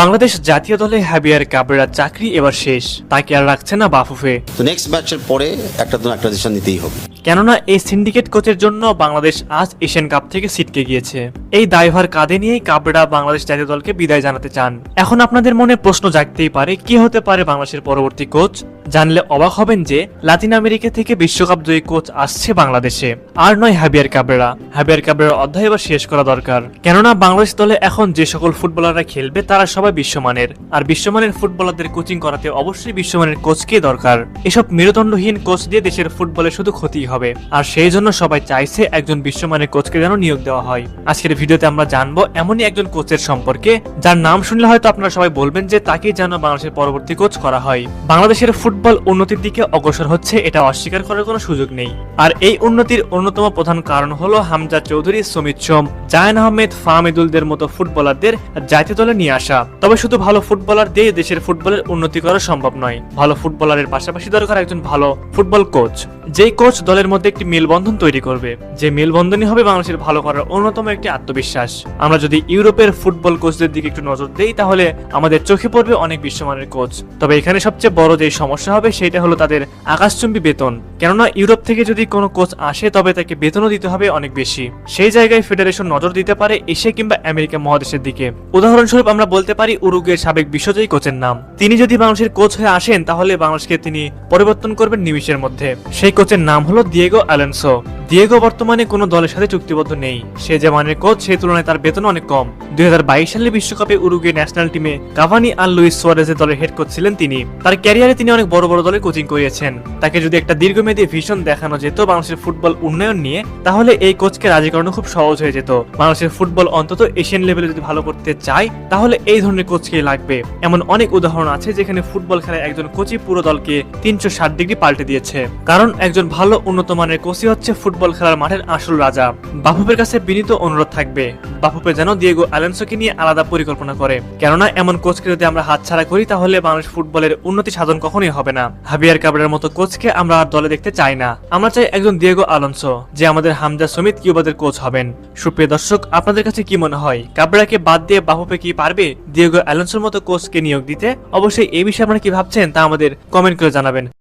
বাংলাদেশ জাতীয় দলে হাবিয়ার কাবরেরার চাকরি এবার শেষ। তাকে আর রাখছে না বাফুফে। তো নেক্সট ম্যাচের পরে একটা তো একটা ডিসিশন নিতেই হবে। কেননা এই সিন্ডিকেট কোচের জন্য বাংলাদেশ আজ এশিয়ান কাপ থেকে ছিটকে গিয়েছে। এই দায়ভার কাঁধে নিয়েই কাবরেরা বাংলাদেশ জাতীয় দলকে বিদায় জানাতে চান। এখন আপনাদের মনে প্রশ্ন জাগতেই পারে, কি হতে পারে বাংলাদেশের পরবর্তী কোচ? জানলে অবাক হবেন যে লাতিন আমেরিকা থেকে বিশ্বকাপ জয়ী কোচ আসছে বাংলাদেশে। আর নয় হাবিয়ার কাবরেরা হাবিয়ার কাবরেরার অধ্যায় এবার শেষ করা দরকার। কেননা বাংলাদেশ দলে এখন যে সকল ফুটবলাররা খেলবে, তারা সবাই বিশ্বমানের। আর বিশ্বমানের ফুটবলারদের কোচিং করাতে অবশ্যই বিশ্বমানের কোচকে দরকার। এসব মেরুদণ্ডহীন কোচ দিয়ে দেশের ফুটবলে শুধু ক্ষতি হবে। আর সেই জন্য সবাই চাইছে একজন বিশ্বমানের কোচকে যেন নিয়োগ দেওয়া হয়। আজকের ভিডিওতে আমরা জানব এমনই একজন কোচের সম্পর্কে, যার নাম শুনলে হয়তো আপনারা সবাই বলবেন যে তাকেই যেন বাংলাদেশের পরবর্তী কোচ করা হয়। বাংলাদেশের ফুটবল উন্নতির দিকে অগ্রসর হচ্ছে, এটা অস্বীকার করার কোনো সুযোগ নেই। আর এই উন্নতির অন্যতম প্রধান কারণ হলো হামজা চৌধুরী, সমিত সোম, জায়ন আহমেদ, ফাহমিদুলদের মতো ফুটবলারদের জাতীয় দলে নিয়ে আসা। তবে শুধু ভালো ফুটবলার দিয়ে দেশের ফুটবলের উন্নতি করা সম্ভব নয়। ভালো ফুটবলারের পাশাপাশি দরকার একজন ভালো ফুটবল কোচ যেই কোচ দলের মধ্যে একটি মেলবন্ধন তৈরি করবে, যে মেলবন্ধনই হবে বাংলাদেশের ভালো করার অন্যতম একটি আত্মবিশ্বাস। আমরা যদি ইউরোপের ফুটবল কোচদের দিকে একটু নজর দেই, তাহলে আমাদের চোখে পড়বে অনেক বিশ্বমানের কোচ। তবে এখানে সবচেয়ে বড় যে সমস্যা হবে, সেটা হলো তাদের আকাশচুম্বী বেতন। কেননা ইউরোপ থেকে যদি কোনো কোচ আসে, তবে তাকে বেতনও দিতে হবে অনেক বেশি। সেই জায়গায় ফেডারেশন নজর দিতে পারে এশিয়া কিংবা আমেরিকা মহাদেশের দিকে। উদাহরণস্বরূপ আমরা বলতে পারি উরুগের সাবেক বিশ্বজয়ী কোচের নাম। তিনি যদি বাংলাদেশের কোচ হয়ে আসেন, তাহলে বাংলাদেশকে তিনি পরিবর্তন করবেন নিমিশের মধ্যে। সেই কোচের নাম হলো দিয়েগো অ্যালেন্সো দিয়েগো বর্তমানে কোনো দলের সাথে চুক্তিবদ্ধ নেই। সে যে মানের কোচ, সেই তুলনায় তার বেতন অনেক কম। দুই সালে বিশ্বকাপে উরুগুয়ে ন্যাশনাল টিমে কাভানি আর লুইস সোয়ারেজের দলের হেড কোচ ছিলেন তিনি। তার ক্যারিয়ারে তিনি অনেক বড় বড় দলে কোচিং করিয়েছেন। তাকে যদি একটা দীর্ঘমেয়াদী ভিশন দেখানো যেত বাংলাদেশের ফুটবল উন্নয়ন নিয়ে, তাহলে এই কোচকে রাজি করানো খুব সহজ হয়ে যেত। বাংলাদেশের ফুটবল অন্তত এশিয়ান লেভেলে যদি ভালো করতে চায়, তাহলে এই ধরনের কোচকেই লাগবে। এমন অনেক উদাহরণ আছে যেখানে ফুটবল খেলায় একজন কোচই পুরো দলকে তিনশো ষাট ডিগ্রি পাল্টে দিয়েছে। কারণ একজন ভালো, উন্নত মানের কোচই হচ্ছে ফুটবল খেলার মাঠের আসল রাজা। বাফুপের কাছে বিনীত অনুরোধ থাকবে। বাফুপে যেন দিয়েগো অ্যালেন্সোকে নিয়ে আলাদা পরিকল্পনা করে। কেননা, এমন কোচকে যদি আমরা হাতছাড়া করি, তাহলে মানুষ ফুটবলের উন্নতি সাধন কখনোই হবে না। হাবিয়ার কাবরের মতো কোচকে আমরা আর দলে দেখতে চাই না। আমরা চাই একজন দিয়েগো আলোনসো যে আমাদের হামজা সমিত কিউবাদের কোচ হবেন। সুপ্রিয় দর্শক, আপনাদের কাছে কি মনে হয়? কাবরাকে বাদ দিয়ে বাফুপে কি পারবে? দিয়েগো অ্যালোনসোর মতো কোচকে নিয়োগ দিতে? অবশ্যই এই বিষয়ে আপনারা কি ভাবছেন, তা আমাদের কমেন্ট করে জানাবেন।